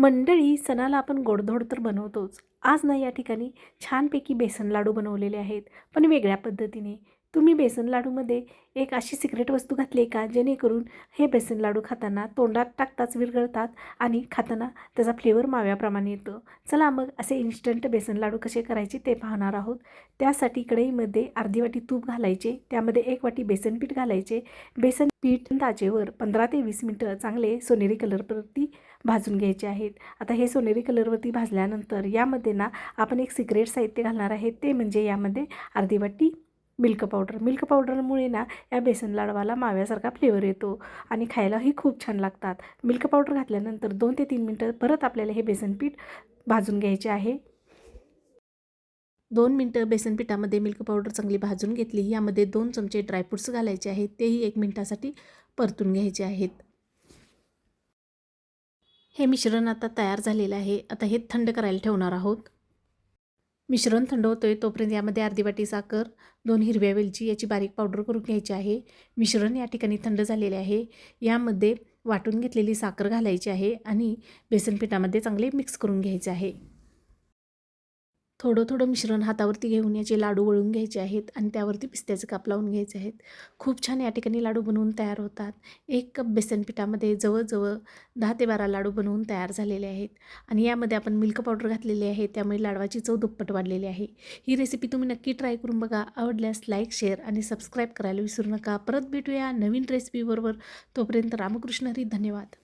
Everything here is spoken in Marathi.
मंडळी सणाला आपण गोडधोड तर बनवतोच. आज ना या ठिकाणी छानपैकी बेसन लाडू बनवलेले आहेत पण वेगळ्या पद्धतीने. तुम्ही बेसन लाडूमध्ये एक अशी सिक्रेट वस्तू घातली आहे का? जेणेकरून हे बेसन लाडू खाताना तोंडात टाकताच विरघळतात आणि खाताना त्याचा फ्लेवर माव्याप्रमाणे येतो. चला मग असे इन्स्टंट बेसन लाडू कसे करायचे ते पाहणार आहोत. त्यासाठी कढईमध्ये अर्धी वाटी तूप घालायचे. त्यामध्ये एक वाटी बेसन पीठ घालायचे. बेसन पीठ ताजेवर पंधरा ते वीस मिनटं चांगले सोनेरी कलरवरती भाजून घ्यायचे आहेत. आता हे सोनेरी कलरवरती भाजल्यानंतर यामध्ये ना आपण एक सिक्रेट साहित्य घालणार आहे. ते म्हणजे यामध्ये अर्धी वाटी मिल्क पावडर. मिल्क पावडरमुळे ना या बेसन लाडवाला माव्यासारखा फ्लेवर येतो आणि खायलाही खूप छान लागतात. मिल्क पावडर घातल्यानंतर दोन ते तीन मिनटं परत आपल्याला हे बेसन पीठ भाजून घ्यायचे आहे. दोन मिनटं बेसन पिठामध्ये मिल्क पावडर चांगली भाजून घेतली. यामध्ये दोन चमचे ड्रायफ्रूट्स घालायचे आहेत. तेही एक मिनटासाठी परतून घ्यायचे आहेत. हे मिश्रण आता तयार झालेलं आहे. आता हे थंड करायला ठेवणार आहोत. मिश्रण थंड होतं आहे तोपर्यंत यामध्ये अर्धी वाटी साखर दोन हिरव्या वेलची याची बारीक पावडर करून घ्यायची आहे. मिश्रण या ठिकाणी थंड झालेले आहे. यामध्ये वाटून घेतलेली साखर घालायची आहे आणि बेसन पिठामध्ये चांगले मिक्स करून घ्यायचे आहे. थोडं थोडं मिश्रण हातावरती घेऊन याचे लाडू वळून घ्यायचे आहेत आणि त्यावरती पिस्त्याचे काप लावून घ्यायचे आहेत. खूप छान या ठिकाणी लाडू बनवून तयार होतात. एक कप बेसन पिठामध्ये जवळजवळ दहा ते बारा लाडू बनवून तयार झालेले आहेत आणि यामध्ये आपण मिल्क पावडर घातलेली आहे. त्यामुळे लाडवाची चव दुप्पट वाढलेली आहे. ही रेसिपी तुम्ही नक्की ट्राय करून बघा. आवडल्यास लाईक शेअर आणि सबस्क्राईब करायला विसरू नका. परत भेटूया नवीन रेसिपीबरोबर तोपर्यंत रामकृष्ण हरी. धन्यवाद.